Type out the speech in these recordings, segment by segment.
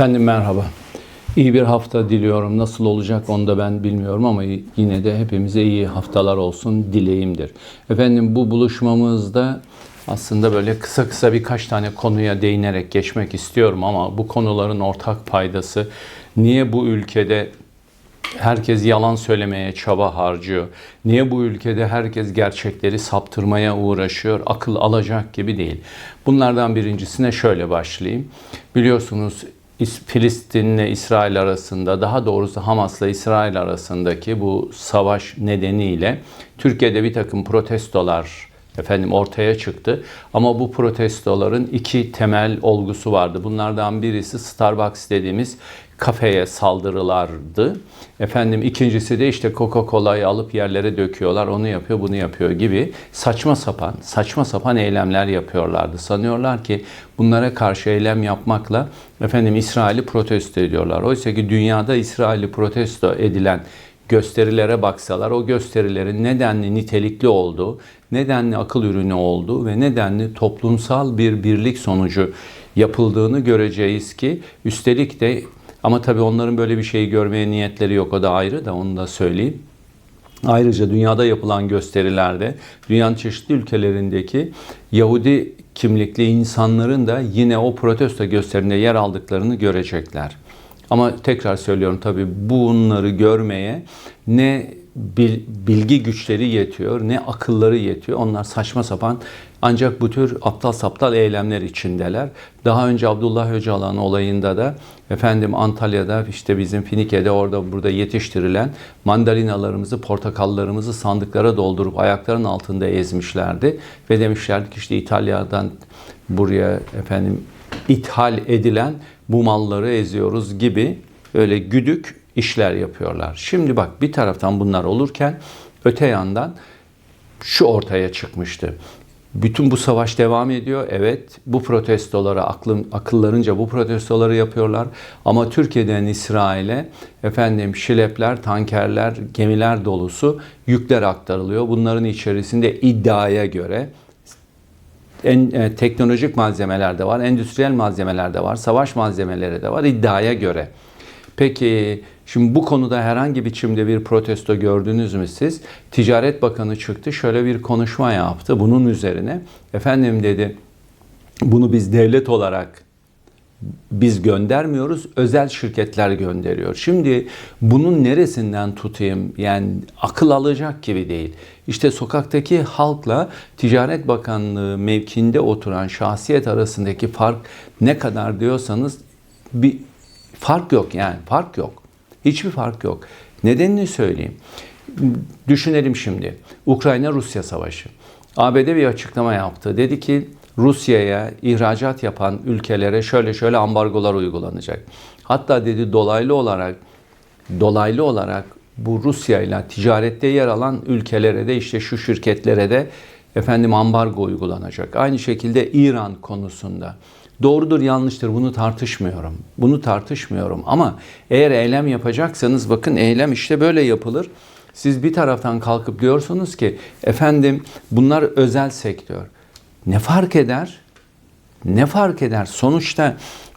Efendim merhaba. İyi bir hafta diliyorum. Nasıl olacak onu da ben bilmiyorum ama yine de hepimize iyi haftalar olsun dileğimdir. Efendim bu buluşmamızda aslında böyle kısa kısa birkaç tane konuya değinerek geçmek istiyorum ama bu konuların ortak paydası niye bu ülkede herkes yalan söylemeye çaba harcıyor? Niye bu ülkede herkes gerçekleri saptırmaya uğraşıyor? Akıl alacak gibi değil. Bunlardan birincisine şöyle başlayayım. Biliyorsunuz Filistin'le İsrail arasında, daha doğrusu Hamas'la İsrail arasındaki bu savaş nedeniyle Türkiye'de bir takım protestolar efendim ortaya çıktı. Ama bu protestoların iki temel olgusu vardı. Bunlardan birisi Starbucks dediğimiz kafeye saldırılardı. Efendim ikincisi de işte Coca-Cola'yı alıp yerlere döküyorlar. Onu yapıyor, bunu yapıyor gibi saçma sapan, saçma sapan eylemler yapıyorlardı. Sanıyorlar ki bunlara karşı eylem yapmakla efendim İsrail'i protesto ediyorlar. Oysa ki dünyada İsrail'i protesto edilen gösterilere baksalar o gösterilerin nedenli nitelikli olduğu, nedenli akıl ürünü olduğu ve nedenli toplumsal bir birlik sonucu yapıldığını göreceğiz ki üstelik de ama tabii onların böyle bir şeyi görmeye niyetleri yok o da ayrı da onu da söyleyeyim. Ayrıca dünyada yapılan gösterilerde dünyanın çeşitli ülkelerindeki Yahudi kimlikli insanların da yine o protesto gösterinde yer aldıklarını görecekler. Ama tekrar söylüyorum tabii bunları görmeye ne bil- bilgi güçleri yetiyor ne akılları yetiyor. Onlar saçma sapan ancak bu tür aptal saptal eylemler içindeler. Daha önce Abdullah Öcalan olayında da efendim Antalya'da işte bizim Finike'de orada burada yetiştirilen mandalinalarımızı, portakallarımızı sandıklara doldurup ayakların altında ezmişlerdi ve demişlerdi ki işte İtalya'dan buraya efendim ithal edilen bu malları eziyoruz gibi öyle güdük işler yapıyorlar. Şimdi bak bir taraftan bunlar olurken öte yandan şu ortaya çıkmıştı. Bütün bu savaş devam ediyor. Evet bu protestolara aklım, akıllarınca bu protestoları yapıyorlar. Ama Türkiye'den İsrail'e efendim şilepler, tankerler, gemiler dolusu yükler aktarılıyor. Bunların içerisinde iddiaya göre en, e, teknolojik malzemeler de var, endüstriyel malzemeler de var, savaş malzemeleri de var iddiaya göre. Peki şimdi bu konuda herhangi biçimde bir protesto gördünüz mü siz? Ticaret Bakanı çıktı şöyle bir konuşma yaptı bunun üzerine. Efendim dedi bunu biz devlet olarak biz göndermiyoruz, özel şirketler gönderiyor. Şimdi bunun neresinden tutayım? Yani akıl alacak gibi değil. İşte sokaktaki halkla Ticaret Bakanlığı mevkinde oturan şahsiyet arasındaki fark ne kadar diyorsanız bir fark yok yani fark yok. Hiçbir fark yok. Nedenini söyleyeyim. Düşünelim şimdi. Ukrayna-Rusya savaşı. ABD bir açıklama yaptı. Dedi ki Rusya'ya ihracat yapan ülkelere şöyle şöyle ambargolar uygulanacak. Hatta dedi dolaylı olarak dolaylı olarak bu Rusya ile ticarette yer alan ülkelere de işte şu şirketlere de efendim ambargo uygulanacak. Aynı şekilde İran konusunda. Doğrudur yanlıştır bunu tartışmıyorum. Bunu tartışmıyorum ama eğer eylem yapacaksanız bakın eylem işte böyle yapılır. Siz bir taraftan kalkıp diyorsunuz ki efendim bunlar özel sektör. Ne fark eder? Ne fark eder? Sonuçta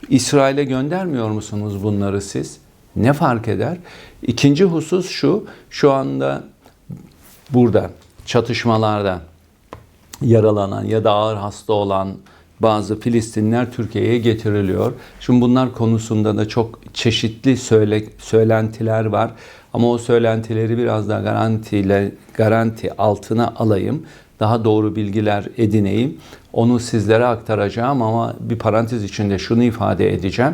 İsrail'e göndermiyor musunuz bunları siz? Ne fark eder? İkinci husus şu, şu anda burada çatışmalarda yaralanan ya da ağır hasta olan bazı Filistinler Türkiye'ye getiriliyor. Şimdi bunlar konusunda da çok çeşitli söyle, söylentiler var. Ama o söylentileri biraz daha garantiyle garanti altına alayım. Daha doğru bilgiler edineyim. Onu sizlere aktaracağım ama bir parantez içinde şunu ifade edeceğim.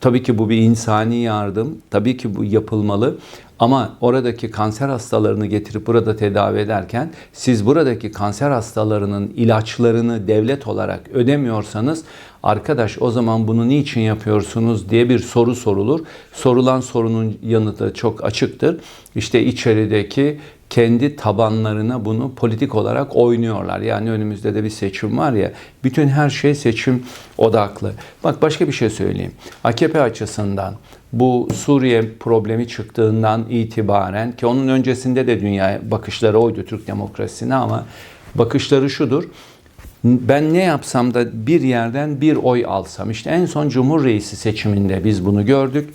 Tabii ki bu bir insani yardım. Tabii ki bu yapılmalı. Ama oradaki kanser hastalarını getirip burada tedavi ederken siz buradaki kanser hastalarının ilaçlarını devlet olarak ödemiyorsanız arkadaş o zaman bunu niçin yapıyorsunuz diye bir soru sorulur. Sorulan sorunun yanıtı çok açıktır. İşte içerideki kendi tabanlarına bunu politik olarak oynuyorlar. Yani önümüzde de bir seçim var ya, bütün her şey seçim odaklı. Bak başka bir şey söyleyeyim. AKP açısından bu Suriye problemi çıktığından itibaren ki onun öncesinde de dünya bakışları oydu Türk demokrasisine ama bakışları şudur. Ben ne yapsam da bir yerden bir oy alsam. İşte en son Cumhur Reisi seçiminde biz bunu gördük.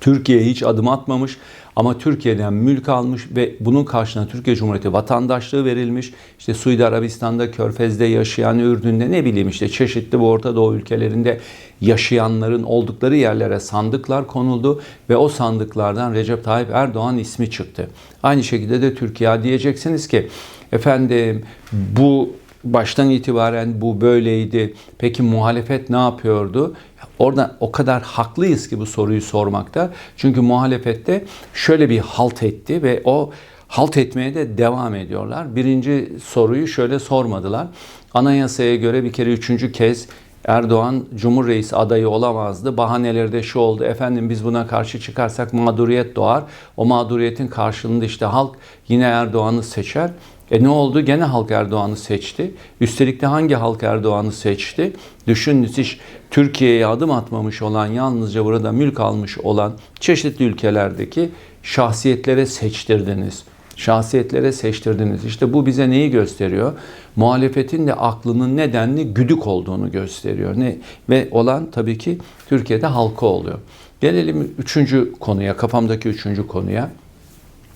Türkiye hiç adım atmamış ama Türkiye'den mülk almış ve bunun karşılığında Türkiye Cumhuriyeti vatandaşlığı verilmiş. İşte Suudi Arabistan'da, Körfez'de yaşayan, Ürdün'de ne bileyim işte çeşitli bu Orta Doğu ülkelerinde yaşayanların oldukları yerlere sandıklar konuldu ve o sandıklardan Recep Tayyip Erdoğan ismi çıktı. Aynı şekilde de Türkiye diyeceksiniz ki efendim bu baştan itibaren bu böyleydi. Peki muhalefet ne yapıyordu? Orada o kadar haklıyız ki bu soruyu sormakta. Çünkü muhalefette şöyle bir halt etti ve o halt etmeye de devam ediyorlar. Birinci soruyu şöyle sormadılar. Anayasaya göre bir kere üçüncü kez Erdoğan Cumhur adayı olamazdı. Bahaneleri de şu oldu. Efendim biz buna karşı çıkarsak mağduriyet doğar. O mağduriyetin karşılığında işte halk yine Erdoğan'ı seçer. E ne oldu? Gene halk Erdoğan'ı seçti. Üstelik de hangi halk Erdoğan'ı seçti? Düşününüz hiç Türkiye'ye adım atmamış olan, yalnızca burada mülk almış olan çeşitli ülkelerdeki şahsiyetlere seçtirdiniz. Şahsiyetlere seçtirdiniz. İşte bu bize neyi gösteriyor? Muhalefetin de aklının nedenli güdük olduğunu gösteriyor. Ne? Ve olan tabii ki Türkiye'de halka oluyor. Gelelim üçüncü konuya, kafamdaki üçüncü konuya.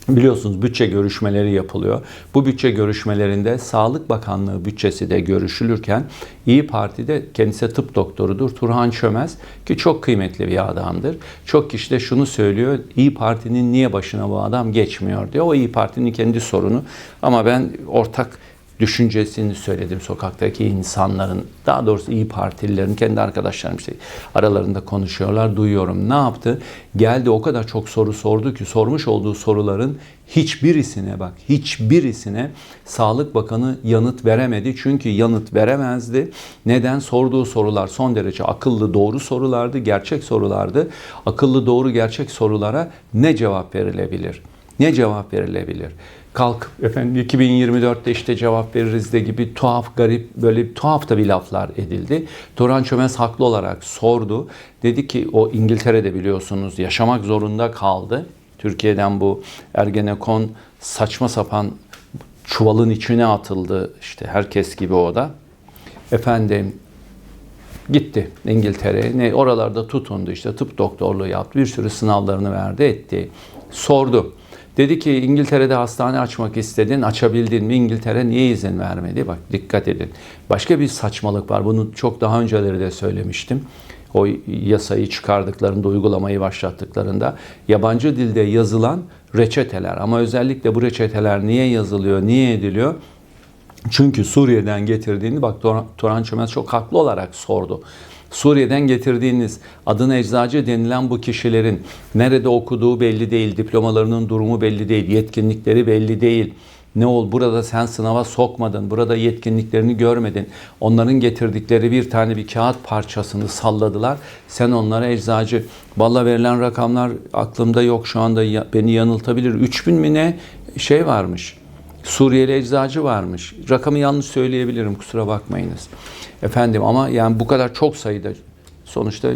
Biliyorsunuz bütçe görüşmeleri yapılıyor. Bu bütçe görüşmelerinde Sağlık Bakanlığı bütçesi de görüşülürken İyi Parti'de kendisi tıp doktorudur Turhan Çömez ki çok kıymetli bir adamdır. Çok kişi de şunu söylüyor. İyi Parti'nin niye başına bu adam geçmiyor diyor. O İyi Parti'nin kendi sorunu ama ben ortak düşüncesini söyledim sokaktaki insanların daha doğrusu iyi Partililerin kendi arkadaşlarım işte aralarında konuşuyorlar duyuyorum. Ne yaptı? Geldi o kadar çok soru sordu ki sormuş olduğu soruların hiçbirisine bak hiçbirisine Sağlık Bakanı yanıt veremedi. Çünkü yanıt veremezdi. Neden? Sorduğu sorular son derece akıllı doğru sorulardı gerçek sorulardı. Akıllı doğru gerçek sorulara ne cevap verilebilir ne cevap verilebilir kalk efendim 2024'te işte cevap veririz de gibi tuhaf garip böyle tuhaf da bir laflar edildi. Turan Çömez haklı olarak sordu. Dedi ki o İngiltere'de biliyorsunuz yaşamak zorunda kaldı. Türkiye'den bu Ergenekon saçma sapan çuvalın içine atıldı işte herkes gibi o da. Efendim gitti İngiltere'ye. Ne oralarda tutundu işte tıp doktorluğu yaptı. Bir sürü sınavlarını verdi etti. Sordu. Dedi ki İngiltere'de hastane açmak istedin, açabildin mi? İngiltere niye izin vermedi? Bak dikkat edin. Başka bir saçmalık var. Bunu çok daha önceleri de söylemiştim. O yasayı çıkardıklarında, uygulamayı başlattıklarında yabancı dilde yazılan reçeteler ama özellikle bu reçeteler niye yazılıyor, niye ediliyor? Çünkü Suriye'den getirdiğini bak Turan Çömez çok haklı olarak sordu. Suriye'den getirdiğiniz adına eczacı denilen bu kişilerin nerede okuduğu belli değil, diplomalarının durumu belli değil, yetkinlikleri belli değil. Ne ol burada sen sınava sokmadın, burada yetkinliklerini görmedin. Onların getirdikleri bir tane bir kağıt parçasını salladılar. Sen onlara eczacı, valla verilen rakamlar aklımda yok şu anda beni yanıltabilir. 3000 mi ne şey varmış. Suriyeli eczacı varmış. Rakamı yanlış söyleyebilirim kusura bakmayınız. Efendim ama yani bu kadar çok sayıda sonuçta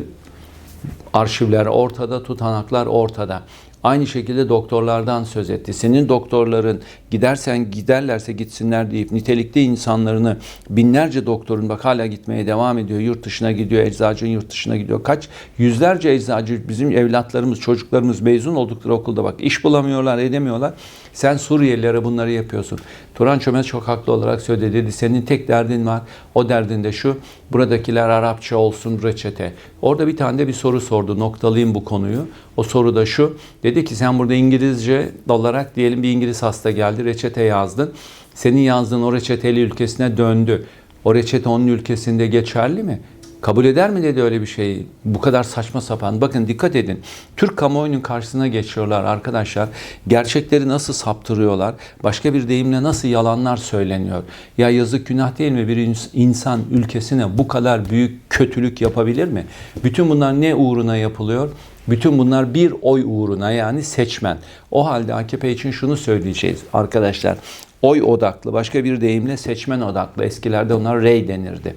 arşivler ortada, tutanaklar ortada. Aynı şekilde doktorlardan söz etti. Senin doktorların gidersen giderlerse gitsinler deyip nitelikli insanlarını binlerce doktorun bak hala gitmeye devam ediyor. Yurt dışına gidiyor, eczacının yurt dışına gidiyor. Kaç yüzlerce eczacı bizim evlatlarımız, çocuklarımız mezun oldukları okulda bak iş bulamıyorlar, edemiyorlar. Sen Suriyelilere bunları yapıyorsun. Turan Çömez çok haklı olarak söyledi. Dedi senin tek derdin var. O derdin de şu. Buradakiler Arapça olsun reçete. Orada bir tane de bir soru sordu. Noktalayayım bu konuyu. O soru da şu. Dedi ki sen burada İngilizce olarak diyelim bir İngiliz hasta geldi. Reçete yazdın. Senin yazdığın o reçeteli ülkesine döndü. O reçete onun ülkesinde geçerli mi? Kabul eder mi dedi öyle bir şeyi? Bu kadar saçma sapan. Bakın dikkat edin. Türk kamuoyunun karşısına geçiyorlar arkadaşlar. Gerçekleri nasıl saptırıyorlar? Başka bir deyimle nasıl yalanlar söyleniyor? Ya yazık günah değil mi bir insan ülkesine bu kadar büyük kötülük yapabilir mi? Bütün bunlar ne uğruna yapılıyor? Bütün bunlar bir oy uğruna yani seçmen. O halde AKP için şunu söyleyeceğiz arkadaşlar. Oy odaklı, başka bir deyimle seçmen odaklı. Eskilerde onlar rey denirdi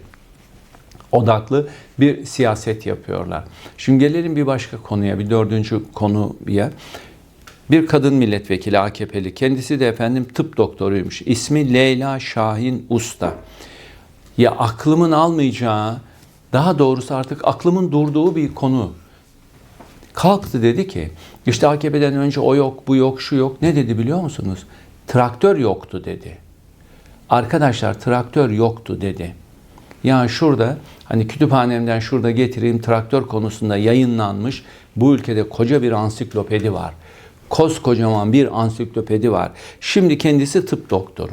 odaklı bir siyaset yapıyorlar. Şimdi gelelim bir başka konuya, bir dördüncü konuya. Bir kadın milletvekili AKP'li. Kendisi de efendim tıp doktoruymuş. İsmi Leyla Şahin Usta. ya aklımın almayacağı, daha doğrusu artık aklımın durduğu bir konu. Kalktı dedi ki, işte AKP'den önce o yok, bu yok, şu yok. Ne dedi biliyor musunuz? Traktör yoktu dedi. Arkadaşlar traktör yoktu dedi. Ya şurada hani kütüphanemden şurada getireyim traktör konusunda yayınlanmış bu ülkede koca bir ansiklopedi var. Koskocaman bir ansiklopedi var. Şimdi kendisi tıp doktoru.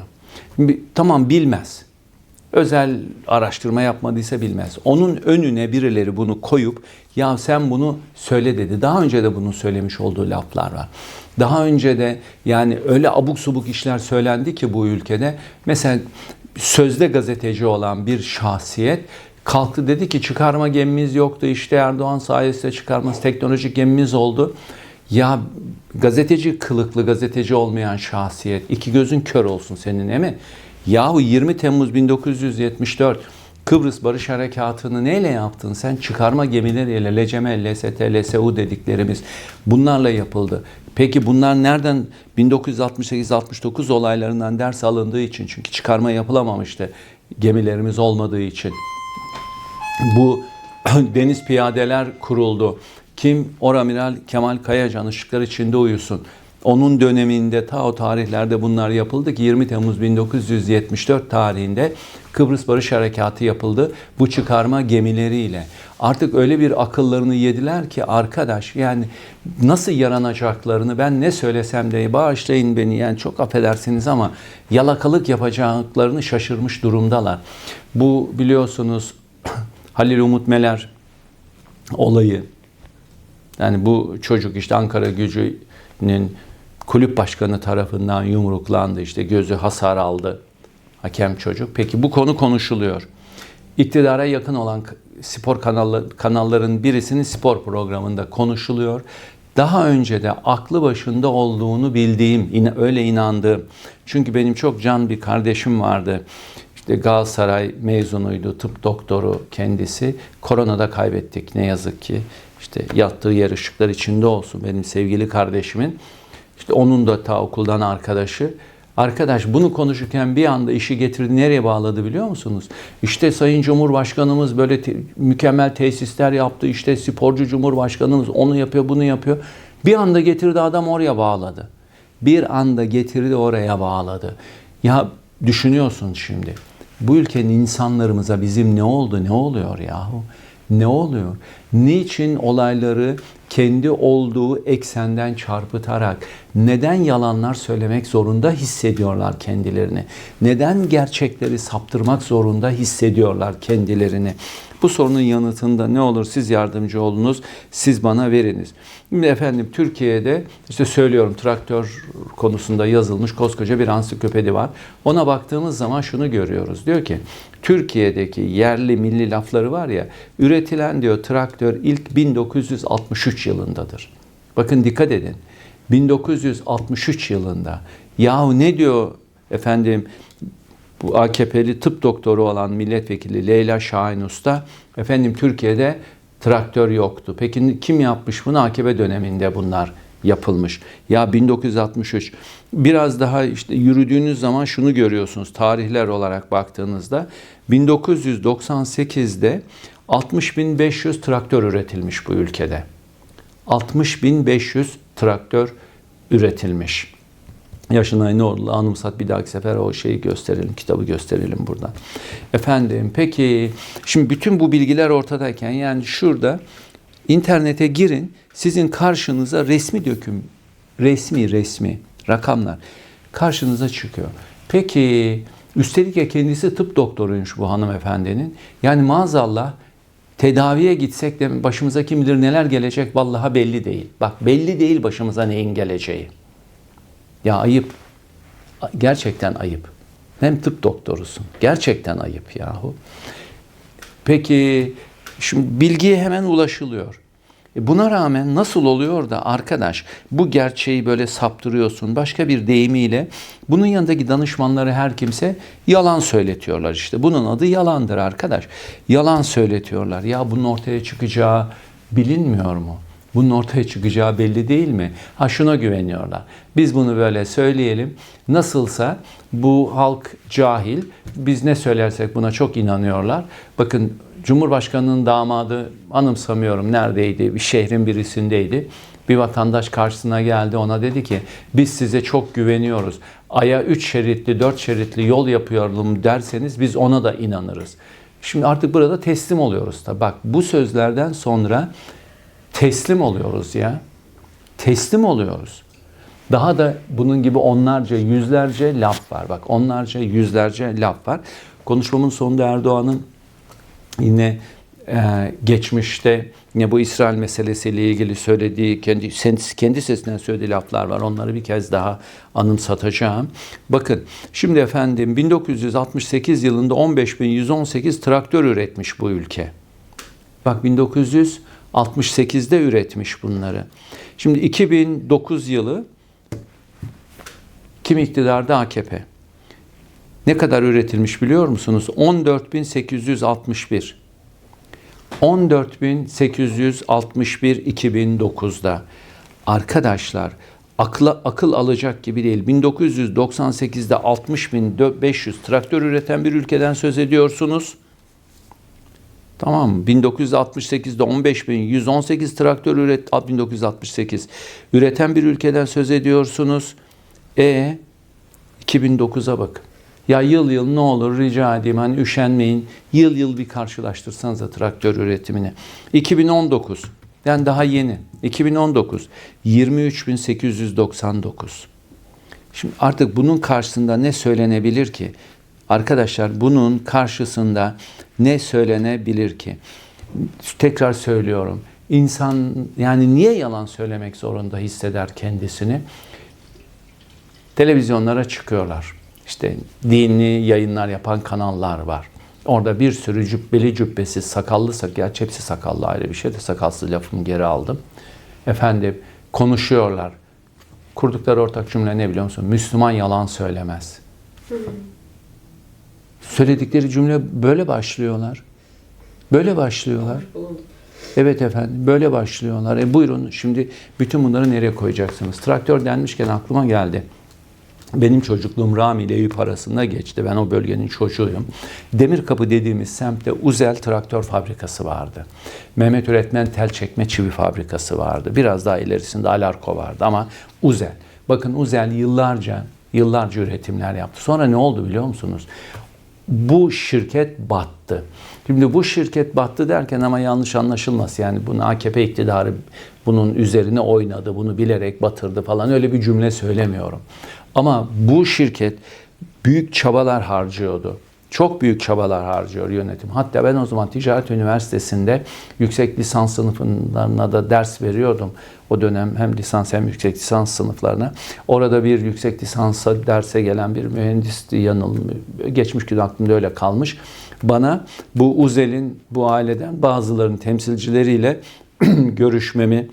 Tamam bilmez. Özel araştırma yapmadıysa bilmez. Onun önüne birileri bunu koyup ya sen bunu söyle dedi. Daha önce de bunu söylemiş olduğu laflar var. Daha önce de yani öyle abuk subuk işler söylendi ki bu ülkede. Mesela sözde gazeteci olan bir şahsiyet kalktı dedi ki çıkarma gemimiz yoktu. İşte Erdoğan sayesinde çıkarması teknolojik gemimiz oldu. Ya gazeteci kılıklı gazeteci olmayan şahsiyet iki gözün kör olsun senin değil mi? Yahu 20 Temmuz 1974 Kıbrıs Barış Harekatı'nı neyle yaptın? Sen çıkarma gemileriyle LCM, LST, LSU dediklerimiz bunlarla yapıldı. Peki bunlar nereden 1968-69 olaylarından ders alındığı için çünkü çıkarma yapılamamıştı gemilerimiz olmadığı için bu deniz piyadeler kuruldu. Kim? Oramiral Kemal Kayacan ışıklar içinde uyusun. Onun döneminde ta o tarihlerde bunlar yapıldı ki 20 Temmuz 1974 tarihinde Kıbrıs Barış Harekatı yapıldı bu çıkarma gemileriyle. Artık öyle bir akıllarını yediler ki arkadaş yani nasıl yaranacaklarını ben ne söylesem de bağışlayın beni yani çok affedersiniz ama yalakalık yapacaklarını şaşırmış durumdalar. Bu biliyorsunuz Halil Umut Meler olayı. Yani bu çocuk işte Ankara gücünün kulüp başkanı tarafından yumruklandı. işte gözü hasar aldı. Hakem çocuk. Peki bu konu konuşuluyor. İktidara yakın olan spor kanallı, kanalların birisinin spor programında konuşuluyor. Daha önce de aklı başında olduğunu bildiğim, öyle inandığım. Çünkü benim çok can bir kardeşim vardı. İşte Galatasaray mezunuydu, tıp doktoru kendisi. Koronada kaybettik ne yazık ki. İşte yattığı yer ışıklar içinde olsun benim sevgili kardeşimin. İşte onun da ta okuldan arkadaşı. Arkadaş bunu konuşurken bir anda işi getirdi nereye bağladı biliyor musunuz? İşte Sayın Cumhurbaşkanımız böyle te- mükemmel tesisler yaptı. İşte sporcu Cumhurbaşkanımız onu yapıyor bunu yapıyor. Bir anda getirdi adam oraya bağladı. Bir anda getirdi oraya bağladı. Ya düşünüyorsun şimdi. Bu ülkenin insanlarımıza bizim ne oldu ne oluyor yahu? Ne oluyor? Niçin olayları kendi olduğu eksenden çarpıtarak neden yalanlar söylemek zorunda hissediyorlar kendilerini? Neden gerçekleri saptırmak zorunda hissediyorlar kendilerini? Bu sorunun yanıtında ne olur siz yardımcı olunuz, siz bana veriniz. Şimdi efendim Türkiye'de işte söylüyorum traktör konusunda yazılmış koskoca bir ansiklopedi var. Ona baktığımız zaman şunu görüyoruz. Diyor ki Türkiye'deki yerli milli lafları var ya üretilen diyor traktör ilk 1963 yılındadır. Bakın dikkat edin. 1963 yılında. Yahu ne diyor efendim bu AKP'li tıp doktoru olan milletvekili Leyla Şahin Usta efendim Türkiye'de traktör yoktu. Peki kim yapmış bunu? AKP döneminde bunlar yapılmış. Ya 1963 biraz daha işte yürüdüğünüz zaman şunu görüyorsunuz tarihler olarak baktığınızda 1998'de 60.500 traktör üretilmiş bu ülkede. 60.500 traktör üretilmiş. Yaşınay Nurlu anımsat bir dahaki sefer o şeyi gösterelim, kitabı gösterelim buradan. Efendim peki şimdi bütün bu bilgiler ortadayken yani şurada internete girin sizin karşınıza resmi döküm, resmi resmi rakamlar karşınıza çıkıyor. Peki üstelik ya kendisi tıp doktoruymuş bu hanımefendinin. Yani maazallah tedaviye gitsek de başımıza kim bilir neler gelecek vallaha belli değil. Bak belli değil başımıza neyin geleceği. Ya ayıp. Gerçekten ayıp. Hem tıp doktorusun. Gerçekten ayıp yahu. Peki şimdi bilgiye hemen ulaşılıyor. E buna rağmen nasıl oluyor da arkadaş bu gerçeği böyle saptırıyorsun başka bir deyimiyle bunun yanındaki danışmanları her kimse yalan söyletiyorlar işte. Bunun adı yalandır arkadaş. Yalan söyletiyorlar. Ya bunun ortaya çıkacağı bilinmiyor mu? Bunun ortaya çıkacağı belli değil mi? Ha şuna güveniyorlar. Biz bunu böyle söyleyelim. Nasılsa bu halk cahil. Biz ne söylersek buna çok inanıyorlar. Bakın Cumhurbaşkanının damadı anımsamıyorum neredeydi? Bir şehrin birisindeydi. Bir vatandaş karşısına geldi ona dedi ki biz size çok güveniyoruz. Aya 3 şeritli 4 şeritli yol yapıyorum derseniz biz ona da inanırız. Şimdi artık burada teslim oluyoruz da. Bak bu sözlerden sonra teslim oluyoruz ya. Teslim oluyoruz. Daha da bunun gibi onlarca, yüzlerce laf var. Bak onlarca, yüzlerce laf var. Konuşmamın sonunda Erdoğan'ın yine e, geçmişte yine bu İsrail meselesiyle ilgili söylediği, kendi, kendi sesinden söylediği laflar var. Onları bir kez daha anımsatacağım. Bakın şimdi efendim 1968 yılında 15.118 traktör üretmiş bu ülke. Bak 1968'de üretmiş bunları. Şimdi 2009 yılı kim iktidarda AKP? Ne kadar üretilmiş biliyor musunuz? 14.861. 14.861 2009'da. Arkadaşlar akla, akıl alacak gibi değil. 1998'de 60.500 traktör üreten bir ülkeden söz ediyorsunuz. Tamam mı? 1968'de 15.118 traktör üret 1968 üreten bir ülkeden söz ediyorsunuz. E 2009'a bakın. Ya yıl yıl ne olur rica edeyim hani üşenmeyin. Yıl yıl bir karşılaştırsanız traktör üretimini. 2019 yani daha yeni. 2019 23.899. Şimdi artık bunun karşısında ne söylenebilir ki? Arkadaşlar bunun karşısında ne söylenebilir ki? Tekrar söylüyorum. İnsan yani niye yalan söylemek zorunda hisseder kendisini? Televizyonlara çıkıyorlar. İşte dini yayınlar yapan kanallar var. Orada bir sürü cübbeli cübbesi, sakallı sak, gerçi hepsi sakallı ayrı bir şey de sakalsız lafımı geri aldım. Efendim konuşuyorlar. Kurdukları ortak cümle ne biliyor musun? Müslüman yalan söylemez. Söyledikleri cümle böyle başlıyorlar. Böyle başlıyorlar. Evet efendim böyle başlıyorlar. E buyurun şimdi bütün bunları nereye koyacaksınız? Traktör denmişken aklıma geldi. Benim çocukluğum Rami ile Eyüp arasında geçti. Ben o bölgenin çocuğuyum. Demirkapı dediğimiz semtte Uzel traktör fabrikası vardı. Mehmet Üretmen tel çekme çivi fabrikası vardı. Biraz daha ilerisinde Alarko vardı ama Uzel. Bakın Uzel yıllarca yıllarca üretimler yaptı. Sonra ne oldu biliyor musunuz? Bu şirket battı. Şimdi bu şirket battı derken ama yanlış anlaşılmaz. Yani bunu AKP iktidarı bunun üzerine oynadı, bunu bilerek batırdı falan öyle bir cümle söylemiyorum. Ama bu şirket büyük çabalar harcıyordu. Çok büyük çabalar harcıyor yönetim. Hatta ben o zaman Ticaret Üniversitesi'nde yüksek lisans sınıflarına da ders veriyordum. O dönem hem lisans hem yüksek lisans sınıflarına. Orada bir yüksek lisansa derse gelen bir mühendisti yanıl geçmiş gün aklımda öyle kalmış. Bana bu Uzel'in bu aileden bazılarının temsilcileriyle görüşmemi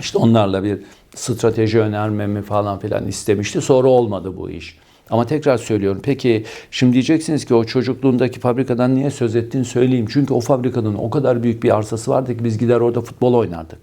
işte onlarla bir strateji önermemi falan filan istemişti. Sonra olmadı bu iş. Ama tekrar söylüyorum. Peki şimdi diyeceksiniz ki o çocukluğundaki fabrikadan niye söz ettiğini söyleyeyim. Çünkü o fabrikanın o kadar büyük bir arsası vardı ki biz gider orada futbol oynardık.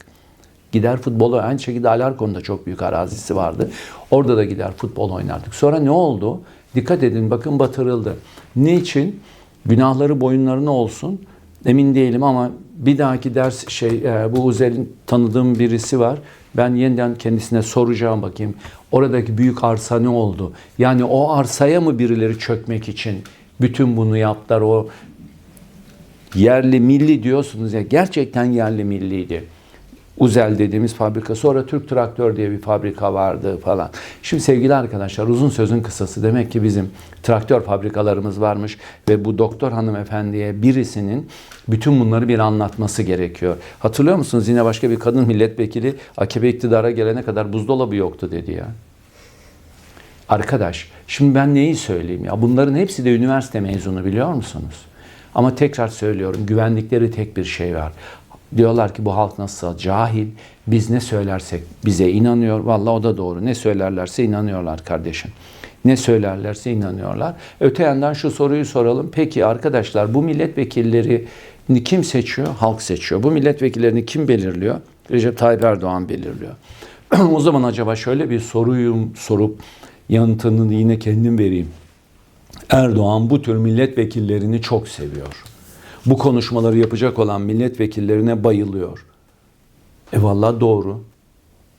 Gider futbolu aynı şekilde Alarkon'da çok büyük arazisi vardı. Orada da gider futbol oynardık. Sonra ne oldu? Dikkat edin bakın batırıldı. Niçin? Günahları boyunlarına olsun. Emin değilim ama bir dahaki ders şey e, bu Uzel'in tanıdığım birisi var. Ben yeniden kendisine soracağım bakayım. Oradaki büyük arsa ne oldu? Yani o arsaya mı birileri çökmek için bütün bunu yaptılar? O yerli milli diyorsunuz ya gerçekten yerli milliydi. Uzel dediğimiz fabrika. Sonra Türk Traktör diye bir fabrika vardı falan. Şimdi sevgili arkadaşlar uzun sözün kısası demek ki bizim traktör fabrikalarımız varmış ve bu doktor hanımefendiye birisinin bütün bunları bir anlatması gerekiyor. Hatırlıyor musunuz yine başka bir kadın milletvekili AKP iktidara gelene kadar buzdolabı yoktu dedi ya. Arkadaş şimdi ben neyi söyleyeyim ya bunların hepsi de üniversite mezunu biliyor musunuz? Ama tekrar söylüyorum güvendikleri tek bir şey var. Diyorlar ki bu halk nasıl cahil. Biz ne söylersek bize inanıyor. Vallahi o da doğru. Ne söylerlerse inanıyorlar kardeşim. Ne söylerlerse inanıyorlar. Öte yandan şu soruyu soralım. Peki arkadaşlar bu milletvekilleri kim seçiyor? Halk seçiyor. Bu milletvekillerini kim belirliyor? Recep Tayyip Erdoğan belirliyor. o zaman acaba şöyle bir soruyu sorup yanıtını yine kendim vereyim. Erdoğan bu tür milletvekillerini çok seviyor. Bu konuşmaları yapacak olan milletvekillerine bayılıyor. E vallahi doğru.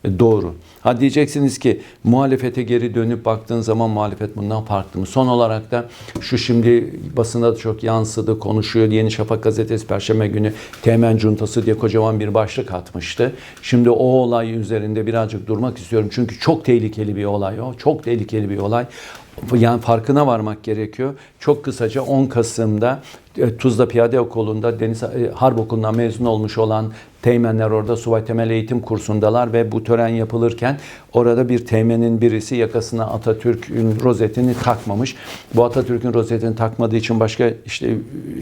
E doğru. Ha diyeceksiniz ki muhalefete geri dönüp baktığın zaman muhalefet bundan farklı mı? Son olarak da şu şimdi basında da çok yansıdı, konuşuyor. Yeni Şafak gazetesi Perşembe günü Teğmen Cuntası diye kocaman bir başlık atmıştı. Şimdi o olay üzerinde birazcık durmak istiyorum. Çünkü çok tehlikeli bir olay o. Çok tehlikeli bir olay. Yani farkına varmak gerekiyor. Çok kısaca 10 Kasım'da Tuzla Piyade Okulu'nda Deniz e, Harp Okulu'ndan mezun olmuş olan teğmenler orada subay temel eğitim kursundalar ve bu tören yapılırken orada bir teğmenin birisi yakasına Atatürk'ün rozetini takmamış. Bu Atatürk'ün rozetini takmadığı için başka işte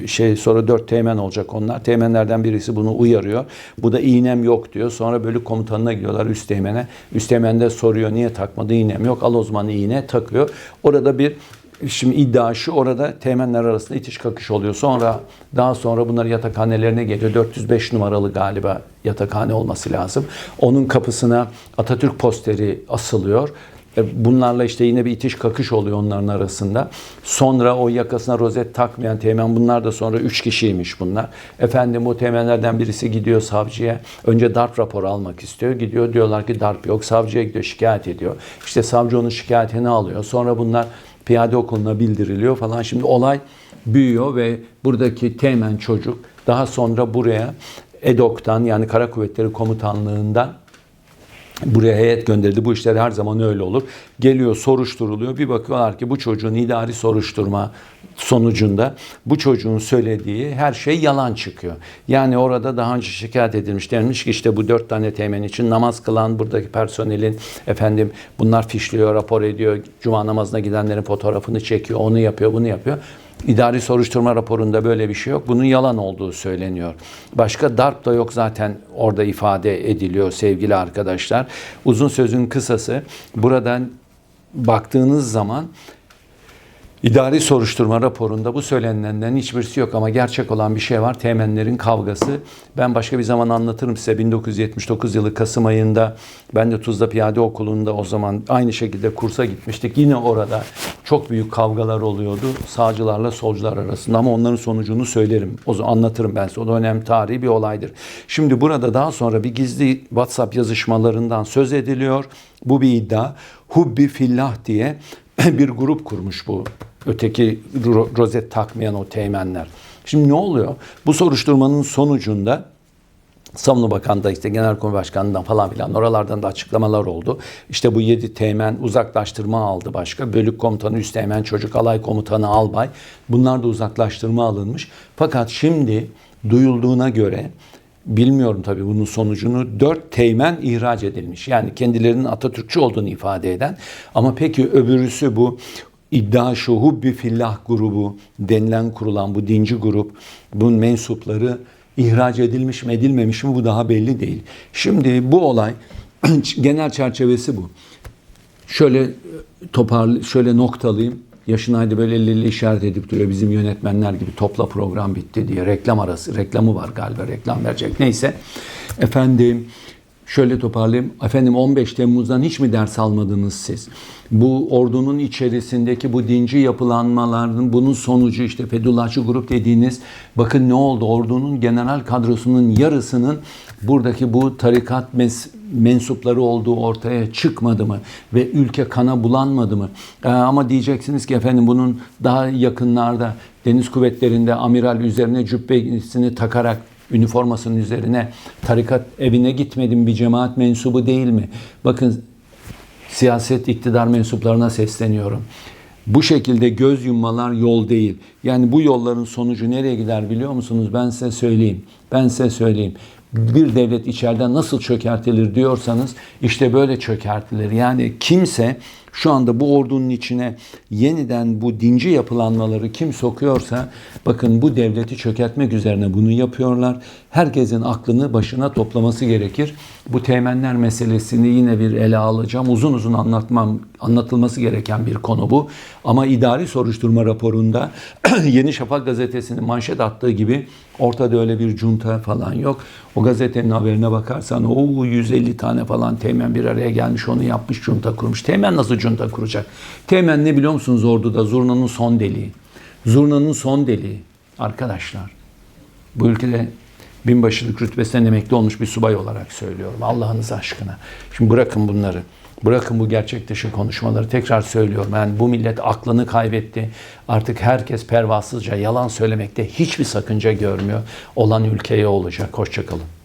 şey sonra dört teğmen olacak onlar. Teğmenlerden birisi bunu uyarıyor. Bu da iğnem yok diyor. Sonra bölük komutanına gidiyorlar üst teğmene. Üst teğmen de soruyor niye takmadı iğnem yok. Al o zaman iğne takıyor. Orada bir Şimdi iddia şu orada teğmenler arasında itiş kakış oluyor. Sonra daha sonra bunlar yatakhanelerine geliyor. 405 numaralı galiba yatakhane olması lazım. Onun kapısına Atatürk posteri asılıyor. E, Bunlarla işte yine bir itiş kakış oluyor onların arasında. Sonra o yakasına rozet takmayan teğmen bunlar da sonra 3 kişiymiş bunlar. Efendim bu teğmenlerden birisi gidiyor savcıya. Önce darp raporu almak istiyor. Gidiyor diyorlar ki darp yok. Savcıya gidiyor şikayet ediyor. İşte savcı onun şikayetini alıyor. Sonra bunlar piyade okuluna bildiriliyor falan. Şimdi olay büyüyor ve buradaki teğmen çocuk daha sonra buraya EDOK'tan yani Kara Kuvvetleri Komutanlığı'ndan buraya heyet gönderildi. Bu işler her zaman öyle olur. Geliyor soruşturuluyor. Bir bakıyorlar ki bu çocuğun idari soruşturma sonucunda bu çocuğun söylediği her şey yalan çıkıyor. Yani orada daha önce şikayet edilmiş denmiş ki işte bu dört tane teğmen için namaz kılan buradaki personelin efendim bunlar fişliyor, rapor ediyor. Cuma namazına gidenlerin fotoğrafını çekiyor, onu yapıyor, bunu yapıyor. İdari soruşturma raporunda böyle bir şey yok. Bunun yalan olduğu söyleniyor. Başka darp da yok zaten orada ifade ediliyor sevgili arkadaşlar. Uzun sözün kısası buradan baktığınız zaman İdari soruşturma raporunda bu söylenenlerin hiçbirisi yok ama gerçek olan bir şey var. Teğmenlerin kavgası. Ben başka bir zaman anlatırım size. 1979 yılı Kasım ayında ben de Tuzla Piyade Okulu'nda o zaman aynı şekilde kursa gitmiştik. Yine orada çok büyük kavgalar oluyordu sağcılarla solcular arasında ama onların sonucunu söylerim. O zaman anlatırım ben size. O da önemli tarihi bir olaydır. Şimdi burada daha sonra bir gizli WhatsApp yazışmalarından söz ediliyor. Bu bir iddia. Hubbi fillah diye bir grup kurmuş bu öteki ro- rozet takmayan o teğmenler. Şimdi ne oluyor? Bu soruşturmanın sonucunda Savunma Bakanı da işte Genelkurmay Başkanı'ndan falan filan oralardan da açıklamalar oldu. İşte bu yedi teğmen uzaklaştırma aldı başka. Bölük komutanı, üst teğmen, çocuk alay komutanı, albay. Bunlar da uzaklaştırma alınmış. Fakat şimdi duyulduğuna göre bilmiyorum tabii bunun sonucunu dört teğmen ihraç edilmiş. Yani kendilerinin Atatürkçü olduğunu ifade eden. Ama peki öbürüsü bu iddia şu Hubbi Fillah grubu denilen kurulan bu dinci grup bunun mensupları ihraç edilmiş mi edilmemiş mi bu daha belli değil. Şimdi bu olay genel çerçevesi bu. Şöyle toparlı şöyle noktalayayım. Yaşın haydi böyle elleriyle işaret edip duruyor bizim yönetmenler gibi topla program bitti diye reklam arası reklamı var galiba reklam verecek neyse. Efendim şöyle toparlayayım. Efendim 15 Temmuz'dan hiç mi ders almadınız siz? Bu ordunun içerisindeki bu dinci yapılanmaların bunun sonucu işte Fethullahçı grup dediğiniz bakın ne oldu? Ordunun general kadrosunun yarısının buradaki bu tarikat mensupları olduğu ortaya çıkmadı mı? Ve ülke kana bulanmadı mı? Ee, ama diyeceksiniz ki efendim bunun daha yakınlarda deniz kuvvetlerinde amiral üzerine cübbesini takarak üniformasının üzerine tarikat evine gitmedim bir cemaat mensubu değil mi? Bakın siyaset iktidar mensuplarına sesleniyorum. Bu şekilde göz yummalar yol değil. Yani bu yolların sonucu nereye gider biliyor musunuz? Ben size söyleyeyim. Ben size söyleyeyim. Bir devlet içeriden nasıl çökertilir diyorsanız işte böyle çökertilir. Yani kimse şu anda bu ordunun içine yeniden bu dinci yapılanmaları kim sokuyorsa bakın bu devleti çökertmek üzerine bunu yapıyorlar. Herkesin aklını başına toplaması gerekir. Bu teğmenler meselesini yine bir ele alacağım. Uzun uzun anlatmam anlatılması gereken bir konu bu. Ama idari soruşturma raporunda Yeni Şafak gazetesinin manşet attığı gibi ortada öyle bir junta falan yok. O gazetenin haberine bakarsan o 150 tane falan teğmen bir araya gelmiş onu yapmış junta kurmuş. Teğmen nasıl junta kuracak? Teğmen ne biliyor musunuz orduda? Zurnanın son deliği. Zurnanın son deliği. Arkadaşlar bu ülkede binbaşılık rütbesinden emekli olmuş bir subay olarak söylüyorum. Allah'ınız aşkına. Şimdi bırakın bunları. Bırakın bu gerçek dışı konuşmaları. Tekrar söylüyorum. Yani bu millet aklını kaybetti. Artık herkes pervasızca yalan söylemekte hiçbir sakınca görmüyor. Olan ülkeye olacak. Hoşçakalın.